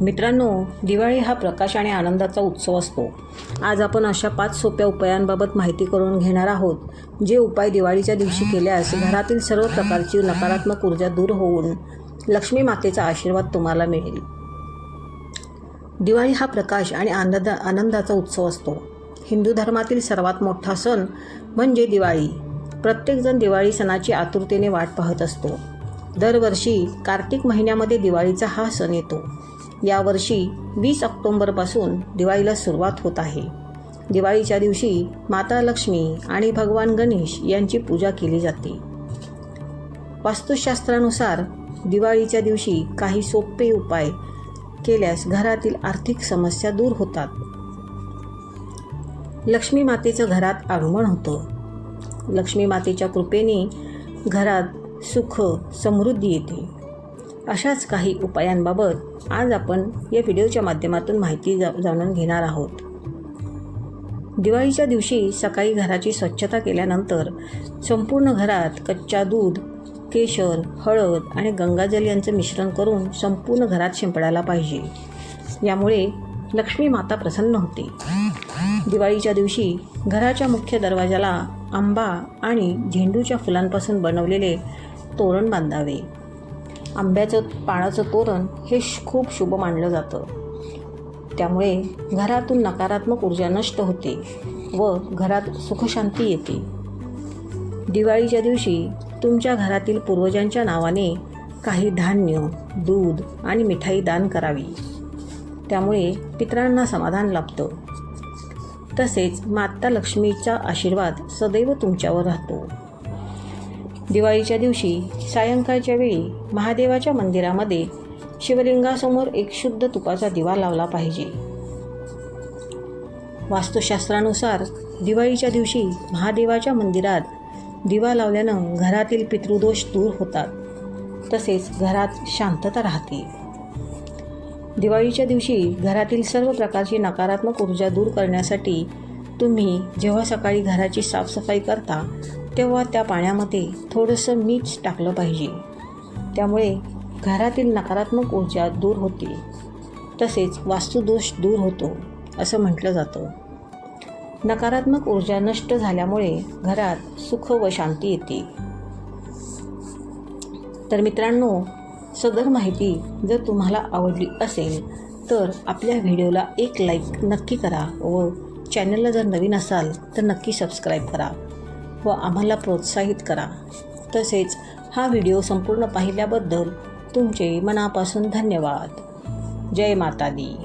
मित्रांनो दिवाळी हा प्रकाश आणि आनंदाचा उत्सव असतो. आज आपण अशा पाच सोप्या उपायांबाबत माहिती करून घेणार आहोत जे उपाय दिवाळीच्या दिवशी केल्यास घरातील सर्व प्रकारची नकारात्मक ऊर्जा दूर होऊन लक्ष्मी मातेचा आशीर्वाद तुम्हाला मिळेल. दिवाळी हा प्रकाश आणि आनंद आनंदाचा उत्सव असतो. हिंदू धर्मातील सर्वात मोठा सण म्हणजे दिवाळी. प्रत्येकजण दिवाळी सणाची आतुरतेने वाट पाहत असतो. दरवर्षी कार्तिक महिन्यामध्ये दिवाळीचा हा सण येतो. यावर्षी वीस ऑक्टोंबरपासून दिवाळीला सुरुवात होत आहे. दिवाळीच्या दिवशी माता लक्ष्मी आणि भगवान गणेश यांची पूजा केली जाते. वास्तुशास्त्रानुसार दिवाळीच्या दिवशी काही सोपे उपाय केल्यास घरातील आर्थिक समस्या दूर होतात. लक्ष्मी मातेचं घरात आगमन होतं. लक्ष्मी मातेच्या कृपेने घरात सुख समृद्धी येते. अशाच काही उपायांबाबत आज आपण या व्हिडिओच्या माध्यमातून माहिती जा जाणून घेणार आहोत. दिवाळीच्या दिवशी सकाळी घराची स्वच्छता केल्यानंतर संपूर्ण घरात कच्च्या दूध केशर हळद आणि गंगाजल यांचं मिश्रण करून संपूर्ण घरात शिंपडायला पाहिजे. यामुळे लक्ष्मी माता प्रसन्न होते. दिवाळीच्या दिवशी घराच्या मुख्य दरवाजाला आंबा आणि झेंडूच्या फुलांपासून बनवलेले तोरण बांधावे. आंब्याचं पानाचं तोरण हे श- खूप शुभ मानलं जातं. त्यामुळे घरातून नकारात्मक ऊर्जा नष्ट होते व घरात सुखशांती येते. दिवाळीच्या दिवशी तुमच्या घरातील पूर्वजांच्या नावाने काही धान्य दूध आणि मिठाई दान करावी. त्यामुळे पितरांना समाधान लाभतं. तसेच माता लक्ष्मीचा आशीर्वाद सदैव तुमच्यावर राहतो. दिवाळीच्या दिवशी सायंकाळच्या वेळी महादेवाच्या मंदिरामध्ये शिवलिंगासमोर एक शुद्ध तुपाचा दिवा लावला पाहिजे. वास्तुशास्त्रानुसार दिवाळीच्या दिवशी महादेवाच्या मंदिरात दिवा लावल्यानं घरातील पितृदोष दूर होतात. तसेच घरात शांतता राहते. दिवाळीच्या दिवशी घरातील सर्व प्रकारची नकारात्मक ऊर्जा दूर करण्यासाठी तुम्ही जेव्हा सकाळी घराची साफसफाई करता तेव्हा त्या पाण्यामध्ये थोडंसं मीठ टाकलं पाहिजे. त्यामुळे घरातील नकारात्मक ऊर्जा दूर होते. तसेच वास्तुदोष दूर होतो असं म्हटलं जातं. नकारात्मक ऊर्जा नष्ट झाल्यामुळे घरात सुख व शांती येते. तर मित्रांनो सदर माहिती जर तुम्हाला आवडली असेल तर आपल्या व्हिडिओला एक लाईक नक्की करा व चॅनलला जर नवीन असाल तर नक्की सबस्क्राईब करा व आम्हाला प्रोत्साहित करा. तसेच हा व्हिडिओ संपूर्ण पाहिल्याबद्दल तुमचे मनापासून धन्यवाद. जय माता दी